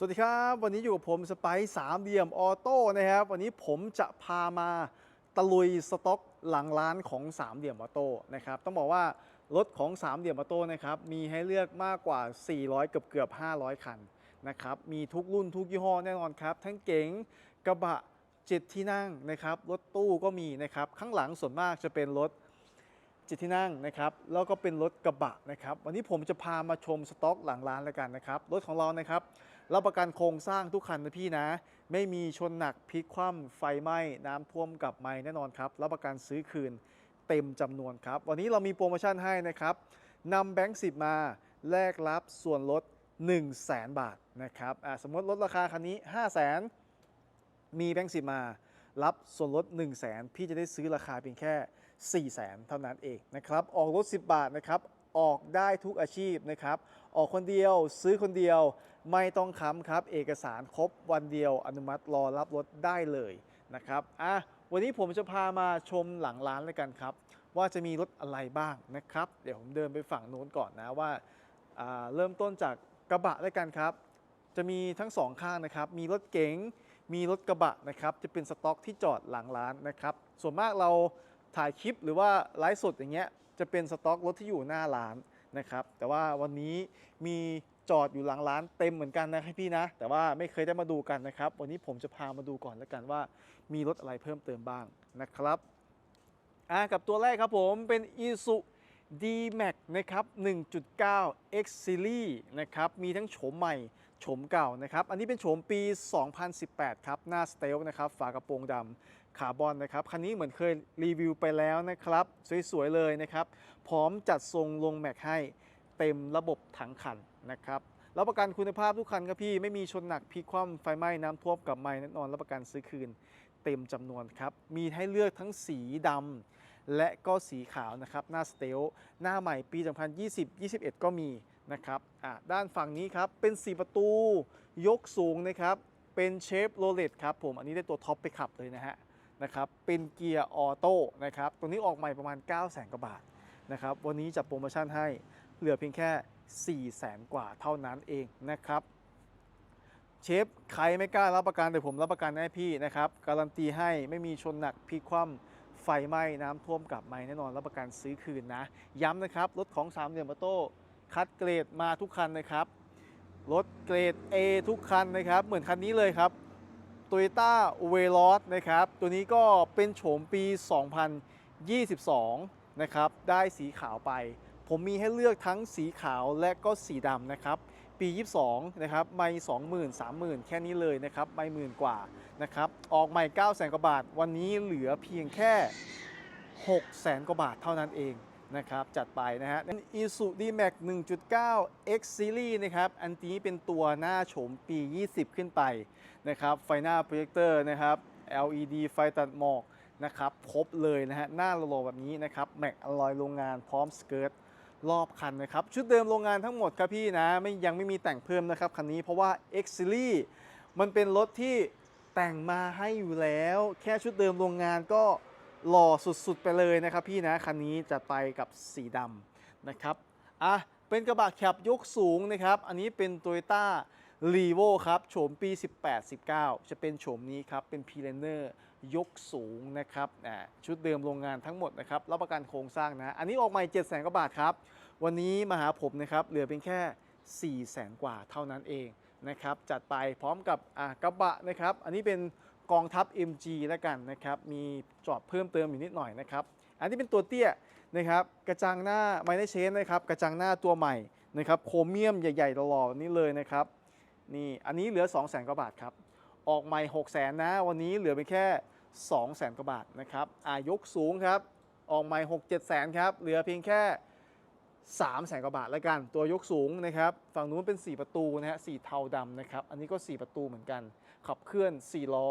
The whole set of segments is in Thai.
สวัสดีครับ วันนี้อยู่กับผมสไปซ์สามเหลี่ยมออโต้นะครับ วันนี้ผมจะพามาตะลุยสต็อกหลังร้านของสามเหลี่ยมออโต้นะครับ ต้องบอกว่ารถของสามเหลี่ยมออโต้นะครับมีให้เลือกมากกว่า 400 เกือบเกือบ 500 คันนะครับ มีทุกรุ่นทุกยี่ห้อแน่นอนครับ ทั้งเก๋งกระบะเจ็ดที่นั่งนะครับ รถตู้ก็มีนะครับ ข้างหลังส่วนมากจะเป็นรถจิตที่นั่งนะครับแล้วก็เป็นรถกระบะนะครับ วันนี้ผมจะพามาชมสต็อกหลังร้านแล้วกันนะครับ รถของเรานะครับ รับประกันโครงสร้างทุกคันนะพี่นะ ไม่มีชนหนักพลิกคว่ำไฟไหม้น้ำท่วมกับไม้แน่นอนครับ รับประกันซื้อคืนเต็มจำนวนครับ วันนี้เรามีโปรโมชั่นให้นะครับนำแบงค์สิมาแลกรับส่วนลด 1 0 0 0 0แบาทนะครับสมมติลดราคาคันนี้ 5 0 0 0 0 0 มีแบงค์สิมารับส่วนลด 1 0 0 0 0แพี่จะได้ซื้อราคาเพียงแค่ 4 0 0แสนเท่านั้นเองนะครับ ออกรถ 10 บาทนะครับ ออกได้ทุกอาชีพนะครับ ออกคนเดียวซื้อคนเดียวไม่ต้องค้ำครับ เอกสารครบวันเดียวอนุมัติรอรับรถได้เลยนะครับอะวันนี้ผมจะพามาชมหลังร้านเลยกันครับ ว่าจะมีรถอะไรบ้างนะครับ เดี๋ยวผมเดินไปฝั่งโน้นก่อนนะว่าาเริ่มต้นจากกระบะเลยกันครับ จะมีทั้งสองข้างนะครับ มีรถเก๋งมีรถกระบะนะครับ จะเป็นสต็อกที่จอดหลังร้านนะครับ ส่วนมากเราถ่ายคลิปหรือว่าไลฟ์สดอย่างเงี้ย จะเป็นสต็อกรถที่อยู่หน้าร้านนะครับ แต่ว่าวันนี้มีจอดอยู่หลังร้านเต็มเหมือนกันนะครับพี่นะ แต่ว่าไม่เคยได้มาดูกันนะครับ วันนี้ผมจะพามาดูก่อนแล้วกันว่า มีรถอะไรเพิ่มเติมบ้างนะครับอ่ากับตัวแรกครับผมเป็น i s u D-Max นะครับ 1.9 X Series นะครับ มีทั้งโฉมใหม่ โฉมเก่านะครับ อันนี้เป็นโฉมปี 2018 ครับ หน้าสเตลนะครับ ฝากระโปรงดำ คาร์บอนนะครับ คันนี้เหมือนเคยรีวิวไปแล้วนะครับ สวยๆเลยนะครับ พร้อมจัดทรงลงแม็กให้เต็มระบบทั้งคันนะครับรับประกันคุณภาพทุกคันครับพี่ ไม่มีชนหนักพลิกคว่ำไฟไหม้น้ำท่วมกับไม้แน่นอนรับประกันซื้อคืนเต็มจำนวนครับ มีให้เลือกทั้งสีดำและก็สีขาวนะครับ หน้าสเตลหน้าใหม่ปี 2020 21 ก็มีนะครับอะด้านฝั่งนี้ครับเป็น 4 ประตูยกสูงนะครับ เป็นเชฟโรเลตครับผม อันนี้ได้ตัวท็อปไปขับเลยนะฮะ นะครับเป็นเกียร์ออโต้นะครับตัวนี้ออกใหม่ประมาณ 9 0 0 0 0กว่าบาทนะครับวันนี้จัดโปรโมชั่นให้เหลือเพียงแค่ 4 0 0 0 0 กว่าเท่านั้นเองนะครับเชฟใครไม่กล้ารับประกันแต่ผมรับประกันให้พี่นะครับการันตีให้ไม่มีชนหนักพลิกคว่ำไฟไหม้น้ำท่วมกลับไม้แน่นอนรับประกันซื้อคืนนะย้ำนะครับรถของสามเหลี่ยมออโต้คัดเกรดมาทุกคันนะครับรถเกรด A ทุกคันนะครับ เหมือนคันนี้เลยครับ Toyota v e l o s นะครับ ตัวนี้ก็เป็นโฉมปี 2022 นะครับ ได้สีขาวไป ผมมีให้เลือกทั้งสีขาวและก็สีดำนะครับ ปี 22 นะครับ ไม่20,000 30,000 แค่นี้เลยนะครับ ไม่หมื่นกว่านะครับ ออกใหม่9 0 0 0 0กว่าบาท วันนี้เหลือเพียงแค่ 6 0 0 0 0 กว่าบาทเท่านั้นเอง นะครับ จัดไปนะฮะนั่น Isuzu D-Max 1.9 X Series นะครับ อันนี้เป็นตัวหน้าโฉมปี 20 ขึ้นไปนะครับ ไฟหน้าโปรเจคเตอร์นะครับ LED ไฟตัดหมอกนะครับ ครบเลยนะฮะ หน้าโลๆแบบนี้นะครับ แม็กอลอยโรงงานพร้อมสเกิร์ตรอบคันนะครับ ชุดเดิมโรงงานทั้งหมดครับพี่นะไม่ยังไม่มีแต่งเพิ่มนะครับ คันนี้เพราะว่า X Series มันเป็นรถที่แต่งมาให้อยู่แล้ว แค่ชุดเดิมโรงงานก็ หล่อสุดๆไปเลยนะครับพี่นะคันนี้จะไปกับสีดำนะครับอะเป็นกระบะแคบยกสูงนะครับ อันนี้เป็น Toyota r e v o ครับโฉมปี 18-19 จะเป็นโฉมนี้ครับ เป็น p l a n e r ยกสูงนะครับชุดเดิมโรงงานทั้งหมดนะครับ รับประกันโครงสร้างนะ อันนี้ออกใหม่7 0 0 0 0กว่าบาทครับ วันนี้มาหาผมนะครับ เหลือเพียงแค่ 4 0 0 0 0 0 กว่าเท่านั้นเองนะครับ จัดไปพร้อมกับอ่ากระบะนะครับ อันนี้เป็น กองทัพ MG แล้วกันนะครับ มีจอดเพิ่มเติมอยู่นิดหน่อยนะครับ อันนี้เป็นตัวเตี้ยนะครับ กระจังหน้าไมเนเชนนะครับ กระจังหน้าตัวใหม่นะครับโครเมียมใหญ่ๆหล่อๆนี่เลยนะครับ นี่อันนี้เหลือ 2 0 0 0 0 0กว่าบาทครับ ออกใหม่6 0 0 0 0 0นะ วันนี้เหลือไปแค่ 2 0 0 0 0 0กว่าบาทนะครับ อายกสูงครับ ออกใหม่6 7 0 0 0 0ครับ เหลือเพียงแค่3 0 0 0 0 0กว่าบาทแล้วกัน ตัวยกสูงนะครับ ฝั่งนู้นเป็น 4 ประตูนะฮะ สีเทาดำนะครับ อันนี้ก็ 4 ประตูเหมือนกัน ขับเคลื่อน 4 ล้อ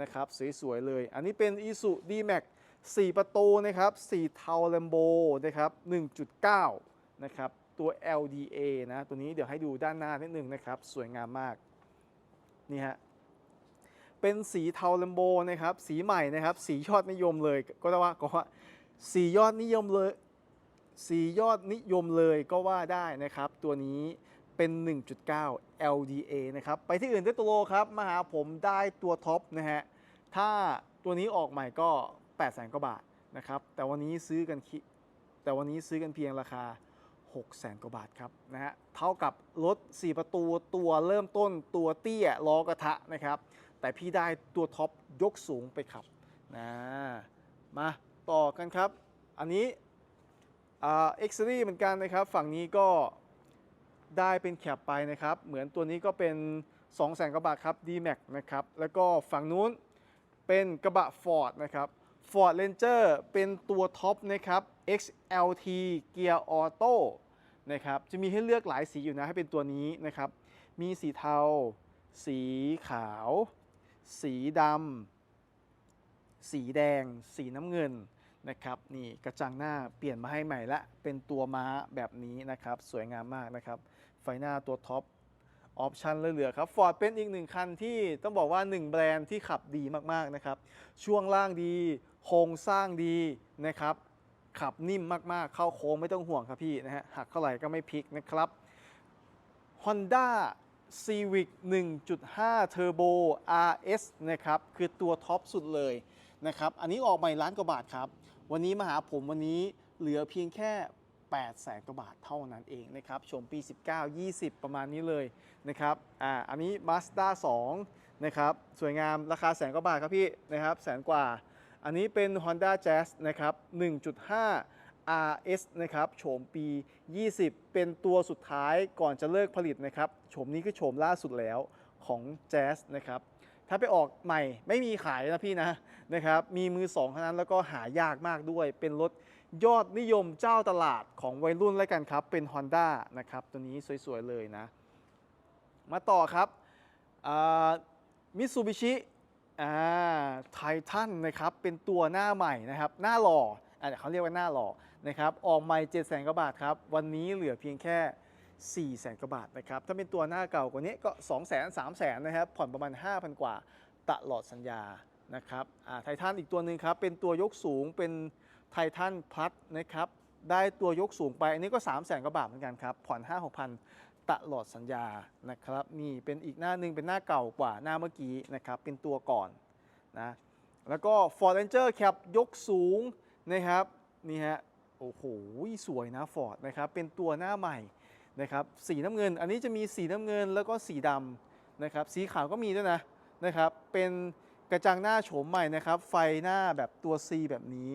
นะครับสวยๆเลย อันนี้เป็น i s u D-Max 4 ประตูนะครับสีเทา Lambo นะครับ1.9 นะครับตัว LDA นะตัวนี้เดี๋ยวให้ดูด้านหน้านิดนึงนะครับ สวยงามมาก นี่ฮะเป็นสีเทาลัมโบนะครับ สีใหม่นะครับ สียอดนิยมเลยก็ได้ว่าก็ว่าสียอดนิยมเลยสียอดนิยมเลยก็ว่าได้นะครับ ตัวนี้ เป็น 1.9 LDA นะครับ ไปที่อื่นได้ตัวโลครับ มาหาผมได้ตัวท็อปนะฮะ ถ้าตัวนี้ออกใหม่ก็ 8 0 0 0 0กว่าบาทนะครับ แต่วันนี้ซื้อกันแต่วันนี้ซื้อกันเพียงราคา 6 0 0 0 0กว่าบาทครับนะฮะ เท่ากับรถ 4 ประตูตัวเริ่มต้นตัวเตี้ยล้อกระทะนะครับ แต่พี่ได้ตัวท็อปยกสูงไปขับนะมาต่อกันครับ อันนี้อ่า X Series เหมือนกันนะครับ ฝั่งนี้ก็ ได้เป็นแคปไปนะครับ เหมือนตัวนี้ก็เป็น 2 0 0 0 0กว่าบาทครับ D-Max นะครับ แล้วก็ฝั่งนู้นเป็นกระบะ Ford นะครับ Ford Ranger เป็นตัวท็อปนะครับ XLT เกียร์ออโต้นะครับ จะมีให้เลือกหลายสีอยู่นะ ให้เป็นตัวนี้นะครับ มีสีเทา สีขาว สีดำ สีแดง สีน้ำเงิน นะครับนี่กระจังหน้าเปลี่ยนมาให้ใหม่ละ เป็นตัวม้าแบบนี้นะครับ สวยงามมากนะครับ ไฟหน้าตัวท็อปออปชันเหลือๆครับ Ford เป็นอีกหนึ่งคันที่ต้องบอกว่า 1 แบรนด์ที่ขับดีมากๆนะครับ ช่วงล่างดี โครงสร้างดีนะครับ ขับนิ่มมากๆ เข้าโค้งไม่ต้องห่วงครับพี่นะฮะหักเท่าไหร่ก็ไม่พลิกนะครับ Honda Civic 1.5 Turbo RS นะครับ คือตัวท็อปสุดเลยนะครับ อันนี้ออกใหม่ล้านกว่าบาทครับ วันนี้มาหาผมวันนี้เหลือเพียงแค่8แสนกว่าบาทเท่านั้นเองนะครับชมปี 19 20 ประมาณนี้เลยนะครับอ่าอันนี้ Mazda 2นะครับสวยงามราคาแสนกว่าบาทครับพี่นะครับแสนกว่า อันนี้เป็น Honda Jazz นะครับ 1.5 RS นะครับโฉมปี 20 เป็นตัวสุดท้ายก่อนจะเลิกผลิตนะครับโฉมนี้คือโฉมล่าสุดแล้วของ Jazz นะครับ ถ้าไปออกใหม่ไม่มีขายนะพี่นะนะครับมีมือสองเท่านั้นแล้วก็หายากมากด้วย เป็นรถยอดนิยมเจ้าตลาดของวัยรุ่นแล้วกันครับ เป็น Honda นะครับตัวนี้สวยๆเลยนะ มาต่อครับมิตซูบิชิไททันนะครับเป็นตัวหน้าใหม่นะครับหน้าหล่ออะเขาเรียกว่าหน้าหล่อนะครับออกใหม่7 0 0 0 0กว่าบาทครับ วันนี้เหลือเพียงแค่ 4 0 0 0 0 0กว่าบาทนะครับ ถ้าเป็นตัวหน้าเก่ากว่านี้ก็ 2 0 0 0 0 0 3 0 0 0 0นะครับ ผ่อนประมาณ 5,000 กว่าตลอดสัญญานะครับไททันอีกตัวหนึ่งครับ เป็นตัวยกสูงเป็นไททันพลัสนะครับ ได้ตัวยกสูงไป อันนี้ก็ 3 0 0 0 0 0กว่าบาทเหมือนกันครับ ผ่อน 5 6 0 0 0 ตลอดสัญญานะครับ นี่เป็นอีกหน้าหนึ่งเป็นหน้าเก่ากว่าหน้าเมื่อกี้นะครับ เป็นตัวก่อนนะ แล้วก็ Ford Ranger แคปยกสูงนะครับ นี่ฮะ โอ้โห สวยนะ Ford นะครับ เป็นตัวหน้าใหม่ นะครับสีน้ำเงิน อันนี้จะมีสีน้ำเงินแล้วก็สีดำนะครับสีขาวก็มีด้วยนะนะครับเป็นกระจังหน้าโฉมใหม่นะครับไฟหน้าแบบตัว C แบบนี้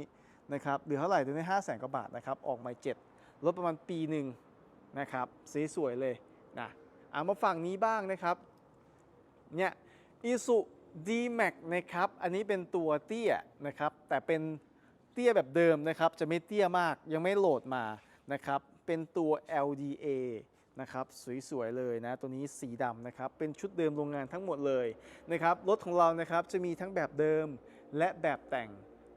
นะครับเหลือเท่าไหร่ตัวนี้ห้าแสนกว่าบาทนะครับออกใหม่เจ็ดลดประมาณปีหนึ่งนะครับสีสวยเลยนะเอามาฝั่งนี้บ้างนะครับเนี่ยอีสุ D-Max นะครับอันนี้เป็นตัวเตี้ยนะครับแต่เป็นเตี้ยแบบเดิมนะครับจะไม่เตี้ยมากยังไม่โหลดมา นะครับ เป็นตัว LDA นะครับสวยๆเลยนะตัวนี้สีดำนะครับเป็นชุดเดิมโรงงานทั้งหมดเลยนะครับรถของเรานะครับจะมีทั้งแบบเดิมและแบบแต่ง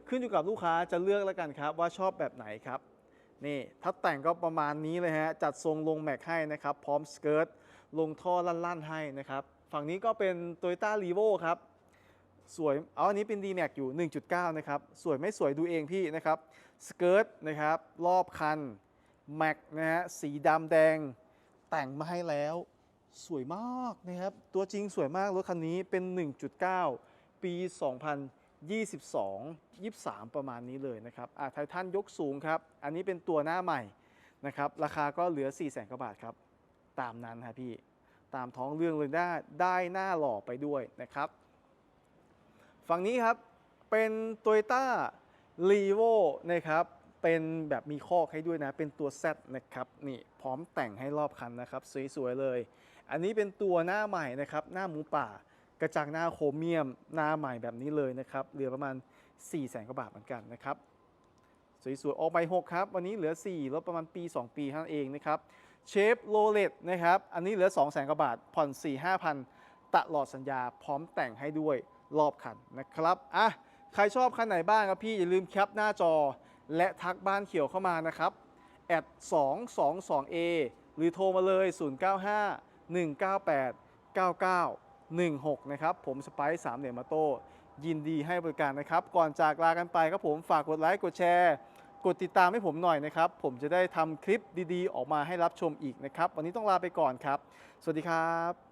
ขึ้นอยู่กับลูกค้าจะเลือกแล้วกันครับว่าชอบแบบไหนครับนี่ถ้าแต่งก็ประมาณนี้เลยฮะจัดทรงลงแม็กให้นะครับพร้อมสเกิร์ตลงท่อลั่นๆให้นะครับฝั่งนี้ก็เป็น Toyota r e v o ครับสวยเอาอันนี้เป็น D-Max อยู่ 1.9 นะครับ สวยไม่สวยดูเองพี่นะครับสเกิร์ตนะครับรอบคัน แม็กนะฮะสีดำแดงแต่งมาให้แล้ว สวยมากนะครับ ตัวจริงสวยมากรถคันนี้เป็น 1.9 ปี 2022 23 ประมาณนี้เลยนะครับอ่าไททันยกสูงครับ อันนี้เป็นตัวหน้าใหม่นะครับ ราคาก็เหลือ 4 0 0 0 0 0กว่าบาทครับ ตามนั้นครับพี่ ตามท้องเรื่องเลยได้ได้หน้าหล่อไปด้วยนะครับ ฝั่งนี้ครับเป็น Toyota r e v o นะครับ เป็นแบบมีคอกให้ด้วยนะ เป็นตัว Z นะครับ นี่พร้อมแต่งให้รอบคันนะครับ สวยๆเลย อันนี้เป็นตัวหน้าใหม่นะครับ หน้าหมูป่า กระจังหน้าโครเมียม หน้าใหม่แบบนี้เลยนะครับ เหลือประมาณ 4 0 0 0 0 0กว่าบาทเหมือนกันนะครับ สวยๆออกไป6ครับ วันนี้เหลือ4ลดประมาณปี 2 ปีเท่านั้นเองนะครับเชฟโรเลตนะครับ อันนี้เหลือ 2 0 0 0 0 0กว่าบาท ผ่อน 4 5 0 0 0 ตลอดสัญญา พร้อมแต่งให้ด้วยรอบคันนะครับ อะ ใครชอบคันไหนบ้างครับพี่ อย่าลืมแคปหน้าจอ และทักบ้านเขียวเข้ามานะครับแอด 222A หรือโทรมาเลย 095 198 9916 นะครับ ผมสไปซ์สามเหลี่ยมมาโต้ยินดีให้บริการนะครับ ก่อนจากลากันไปครับผมฝากกดไลค์ กดแชร์ กดติดตามให้ผมหน่อยนะครับ ผมจะได้ทำคลิปดีๆ ออกมาให้รับชมอีกนะครับ วันนี้ต้องลาไปก่อนครับ สวัสดีครับ